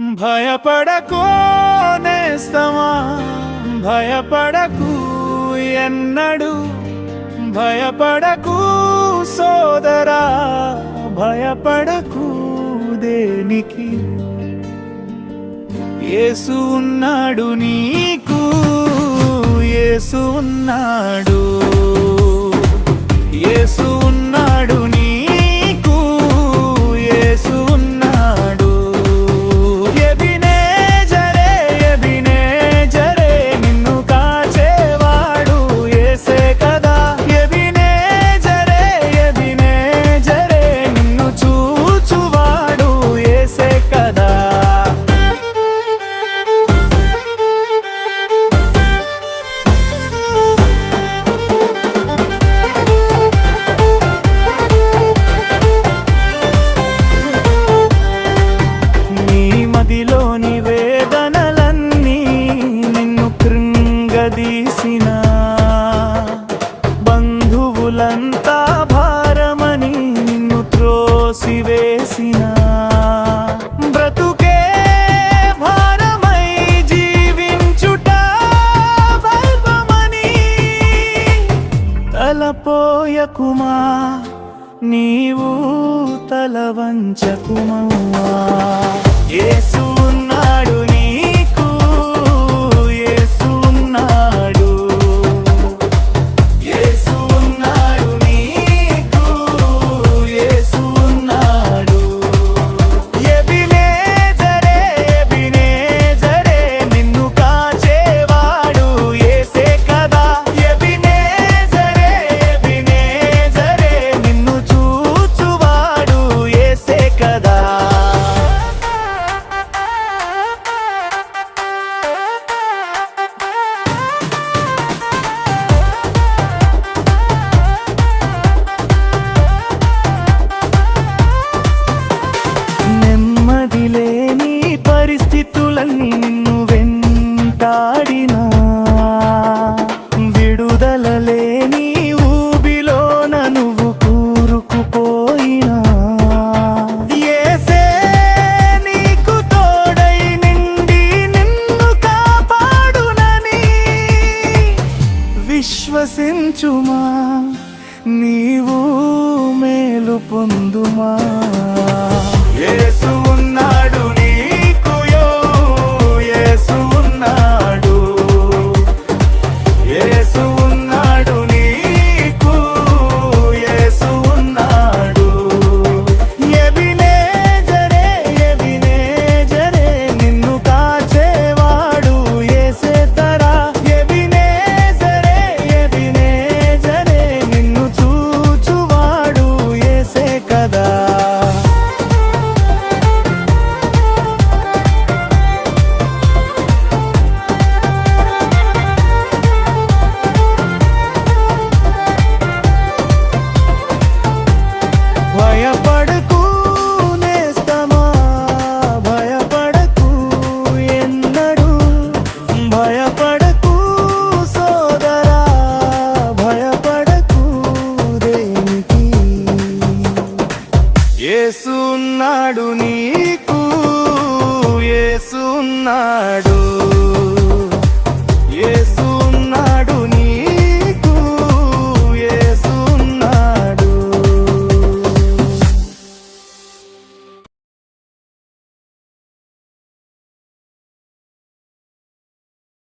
భయపడకు నేస్తమా భయపడకు ఎన్నడు భయపడకు సోదరా భయపడకు దేనికి. యేసు ఉన్నాడు నీకు యేసు ఉన్నాడు నీ వేదనలన్నీ నిన్ను కృంగదీసిన. బంధువులంతా భారమని నిన్ను త్రోసివేసిన. బ్రతుకే భారమై జీవించుట గర్వమని తలపోయకుమా నీవు తల Jesús. విశ్వసించుమా నీవు మేలు పొందుమా? భయపడకు నేస్తమా భయపడకు ఎన్నడు. భయపడకు సోదరా భయపడకు దేనికి. యేసున్నాడు నీకు ఏసున్నాడు.